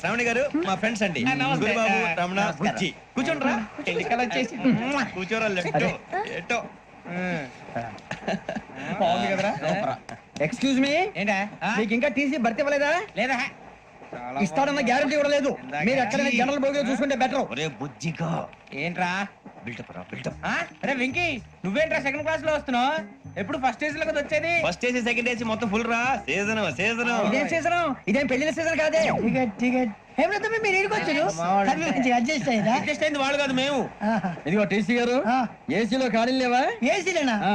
శ్రావణి గారు మా ఫ్రెండ్స్ అండి. గురుబాబు రమణ బుజ్జి కూర్చోండి రా ఎన్నికలు వచ్చేసి కూర్చోరా లెట్టో ఎట్టో. బాగుంది కదరా? ఎక్స్క్యూజ్ మీ ఏంటా? మీకు ఇంకా టీసీ భర్తీ ఇవ్వలేదా? లేదా? ఇస్తాడన్న గ్యారంటీ కూడా లేదు. మీరు ఎక్కడైనా జనరల్ బోగిలో చూసుకుంటే బెటర్ ఒరే బుజ్జిగా. ఏంట్రా? బిల్డప్ రా బిల్డప్ ఆ? అరే వెంకీ నువ్వేంట్రా సెకండ్ క్లాస్లో వస్తున్నావు? ఎప్పుడు ఫస్ట్ ఏజ్లో కదా వచ్చేది? ఫస్ట్ ఏసీ సెకండ్ ఏసీ మొత్తం ఫుల్ రా. సీజన్ సీజన్ ఇదేం సీజన్ ఇదేం పెళ్ళిన సీజన్ కాదే? టికెట్ టికెట్ అడ్జస్ట్ అయ్యారా అడ్జస్ట్ అయింది వాళ్ళు కాదు మేము. ఇదిగో టీసీ గారు ఆ. ఏసీలో ఖాళీ లేవా? ఏసీలేనా? ఆ.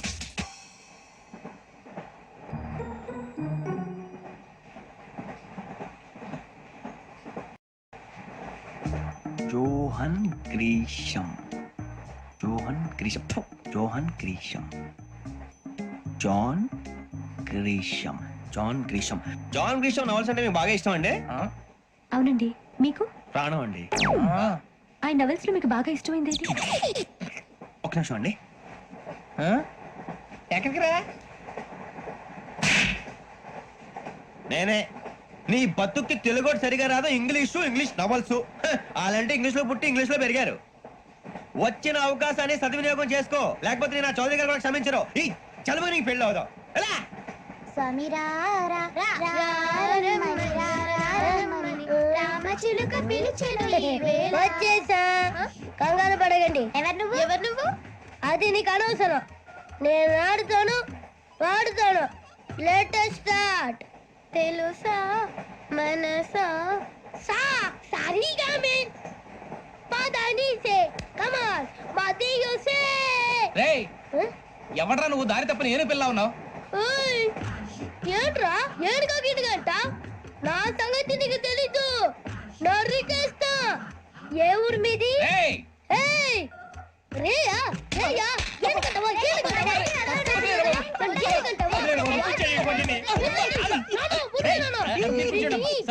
Grisham Johan Grisham Johan Grisham John Grisham John Grisham John Grisham novels అంటే మీకు బాగా ఇష్టం అండి? అవునండి. మీకు? ప్రాణం అండి. ఆ. నవెల్స్లో మీకు బాగా ఇష్టమైంది ఏంటి? ఒక నిమిషం అండి. ఎక్కడికి రా? నేనే. నీ బతుక్కి తెలుగు ఒకటి సరిగా రాదు ఇంగ్లీషు ఇంగ్లీష్ నవల్స్ అలాంటి ఇంగ్లీష్లో పుట్టి ఇంగ్లీష్లో పెరిగారు. వచ్చిన అవకాశాన్ని సద్వినియోగం చేసుకో లేకపోతే నేను నా చౌదరి గారు కూడా క్షమించరు ఈ చదువు నీకు పెళ్ళి అవుదాం ఎలా రామచిలుక పిలిచెను వచ్చేసా కంగారు పడగండి ఎవరు నువ్వు ఎవరు నువ్వు అది నీకు అనవసరం నేను ఆడుతాను వాడుతాను లేటెస్ట్ స్టార్ట్ తెలుసా మనసా సా సారీగా మీన్ పదని సే కమాన్ మదియు సే రే ఎవడ్రా నువ్వు దారి తప్ప నేను పిల్ల ఉన్నావు? ఓయ్ ఏంట్రా? ఏడుగా గిడుగంట నా సంగతి నీకు తెలీదు. నరికేస్తా ఏ ఊరు మీది? రేయ్! ఏయ్! రేయా రేయ్ సారీ సార్ అబ్బా అబ్బా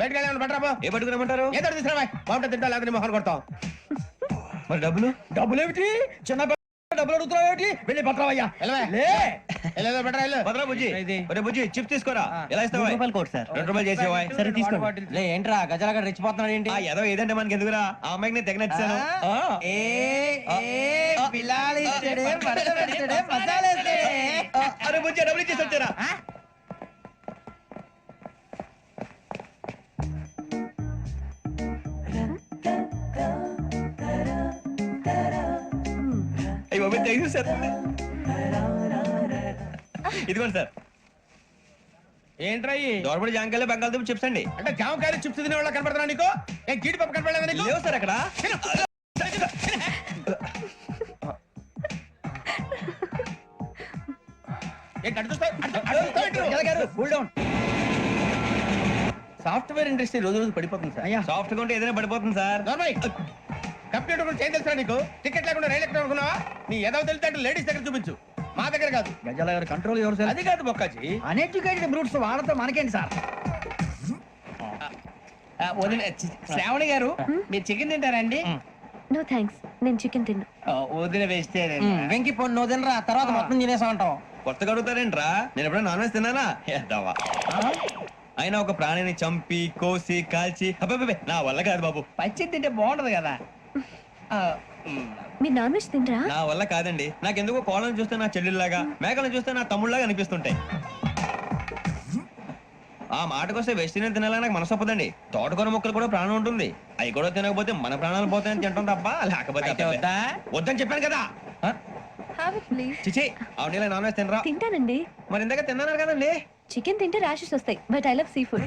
బయటకు వెళ్ళి బట్రా పో. ఏ పట్టుకురమ్మంటారు? ఏదో తీసుకురా బాగుంటుంది తింటా లేదా మొహన్ కొడతాం మరి డబ్బులు? డబ్బులు ఏమిటి చిన్న డబ్బులు అడుగుతున్నావు ఏమిటి వెళ్ళి. పట్టరావయ్యా భద్రా బుజ్జి. ఇది. ఒరే బుజ్జి చిప్స్ తీసుకోరా? ఎలా ఇస్తావా రూపాయలు కోట్ సార్. రెండు రూపాయలు చేసేవా సరే తీసుకోండి లే ఏంట్రా గజాల గారు రెచ్చిపోతున్నాడు ఏంటి? ఏదో ఏదంటే మనకి ఎందుకురా? ఆ అమ్మాయికి నేను తెగ నచ్చాను అరే బుజ్జి డబ్బులు ఇచ్చేసి వచ్చారా? థ్యాంక్ యూ సార్ ఇదిగోండి సార్. ఏంట్రా ఇయి? దోరబడి జాంకాయలు బంగాళదుంప చిప్స్ అండి. అంటే జామకాయలు చిప్స్ తినే వాళ్ళ కనపడుతున్నా నీకు? ఏ జీడిపప్పు కనపడలేదా నీకు? లేవు సార్ అక్కడ. సాఫ్ట్వేర్ ఇండస్ట్రీ రోజు రోజు పడిపోతుంది సార్. అయ్యా. సాఫ్ట్గా ఉంటే ఏదైనా పడిపోతుంది సార్. కంప్యూటర్ ఏం తెలుసా నీకు? టికెట్ లేకుండా రైలు ఎక్కడ అనుకున్నావా? నీ ఏదో తెలితే అంటే లేడీస్ దగ్గర చూపించు. మా దగ్గర కాదు. గజాల గారు కంట్రోల్ ఎవరు సార్? అది కాదు బొక్కాజీ. అన్ఎడ్యుకేటెడ్ బ్రూట్స్ వాడతో మనకేంటి సార్? వదిన శ్రావణి గారు మీరు చికెన్ తింటారండి? నో థ్యాంక్స్ నేను చికెన్ తిన్నా. వదిన వేస్తే వెంకి పొన్ను నువ్వు తినరా తర్వాత మొత్తం తినేసా ఉంటాం కొత్తగా అడుగుతారేంట్రా? నేను ఎప్పుడైనా నాన్ వెజ్ తిన్నానా? ఎద్దావా అయినా ఒక ప్రాణిని చంపి కోసి కాల్చి. అబ్బబ్బబ్బే, నా వల్ల కాదు బాబు. పచ్చి తింటే బాగుంటది కదా. ఆ, మీరు నాన్ వెజ్ తినరా నా వల్ల కాదండి. నాకెందుకో కోళ్ళని చూస్తే నా చెల్లెళ్ళలాగా మేకలను చూస్తే నా తమ్ముళ్ళలాగా అనిపిస్తుంటాయి. ఆ మాటకొస్తే వెస్టిరియన్ తినాలని నాకు మనసు ఒప్పదండి. తోటకూర మొక్కలు కూడా ప్రాణం ఉంటుంది. అవి కూడా తినకపోతే మన ప్రాణాలు పోతాయని తింటాం తప్ప లేకపోతే. వద్దా? వద్దని చెప్పాను కదా. చిచి అవునీ నాన్ వెజ్ తినరా? తింటానండి. మరి ఇందాక తిన్నాను కదండి చికెన్ తింటే ర్యాషెస్ వస్తాయి but I love sea food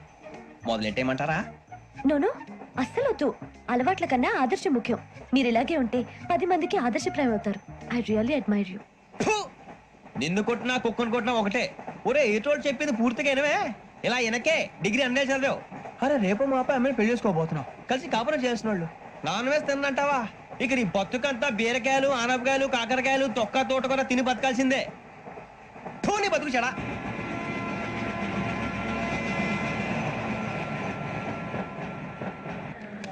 మొదలెట్టేయమంటారా? No no అస్సలు వద్దు అలవాట్ల కన్నా ఆదర్శం ముఖ్యం. మీరు ఇలాగే ఉంటే పది మందికి ఆదర్శప్రాయం అవుతారు ఐ రియల్లీ అడ్మైర్ యూ. ఫు! నిన్ను కొట్టినా కుక్కను కొట్టినా ఒకటే. ఒరే ఏటోళ్ళు చెప్పింది పూర్తిగా వినవే? ఇలా వెనకే డిగ్రీ అన్నే చదివావు. అరే రేపు మా అబ్బాయి అమ్మని పెళ్ళి చేసుకోబోతున్నావు. కలిసి కాపురం చేసిన వాళ్ళు నాన్ వేసి తిన్నంటావా? ఇక నీ బతుకంతా బీరకాయలు ఆనపకాయలు కాకరకాయలు తొక్క తోట కూడా తిని బతకాల్సిందే. థూ, నీ బతుకు చెడా.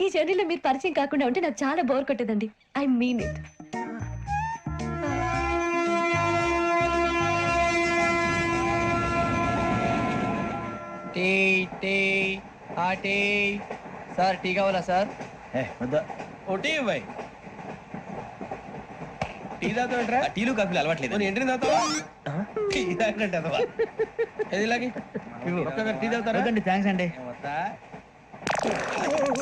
ఈ జర్నీలో మీరు పరిచయం కాకుండా ఉంటే నాకు చాలా bore కొట్టేదండి. I mean it. Tea tea ఆ టీ. సార్ టీ కావాలా సార్? ఏ, వద్దా. ఒకటి ఇవ్వాయి టీ టీలు కాఫీలు అలవాట్లేదు. ఎంట్రీ తాగుతావా? టీ తాగినట్టు అదవా. ఏది ఇలాగి? ఒక్కగారు టీ తాగుతారా? థ్యాంక్స్ అండి?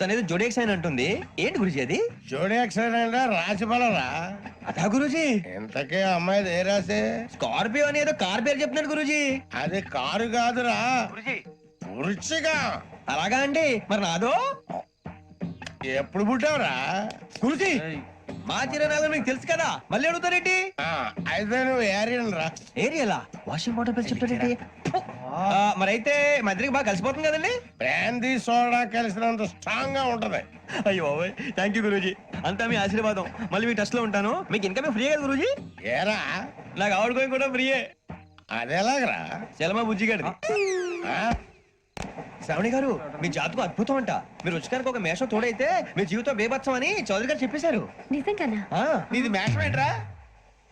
తనేదో జోడేక్ సైన్ అంటుంది. ఏంటి గురుజీ అది? జోడి యాక్సిడెంట్ రాసి రా అదా గురుజీ. ఇంతకే అమ్మాయి ఏ రాసి? స్కార్పియో అని ఏదో కార్ పేరు చెప్తున్నాడు గురుజీ. అది కారు కాదురా. వృచ్చిగా అలాగా అండి. మరి నాదో? ఎప్పుడు పుట్టావురా? గురుజీ మా చిరునాలు మీకు తెలుసు కదా. మళ్ళీ అడుగుతారేంటి? ఆ, అయితే నువ్వు ఏరియన్ రా ఏరియాలా? వాషింగ్ వాటర్ పేరు చెప్తారేంటి మరి అయితే మా ఇద్దరికి బాగా కలిసిపోతుంది కదండి? బ్రాందీ సోడా కలిసినంత స్ట్రాంగ్గా ఉంటది. అయ్యో థ్యాంక్ యూ గురూజీ. అంతా మీ ఆశీర్వాదం. మళ్ళీ మీ టచ్లో ఉంటాను. మీకు ఇన్కమ్ ఫ్రీ కదా గురూజీ? ఏరా? నాకు ఆవిడ కూడా ఫ్రీయే. అదెలాగరా చలమా బుజ్జి గారిది. ఆ? శ్రావణి గారు మీ జాతకు అద్భుతం అంట. మీరు రుచికానికి ఒక మేషం తోడైతే మీ జీవితం బేబత్సం అని చౌదరి గారు చెప్పేశారు. నిజంగానా? ఆ, నీది మేషం ఏంట్రా?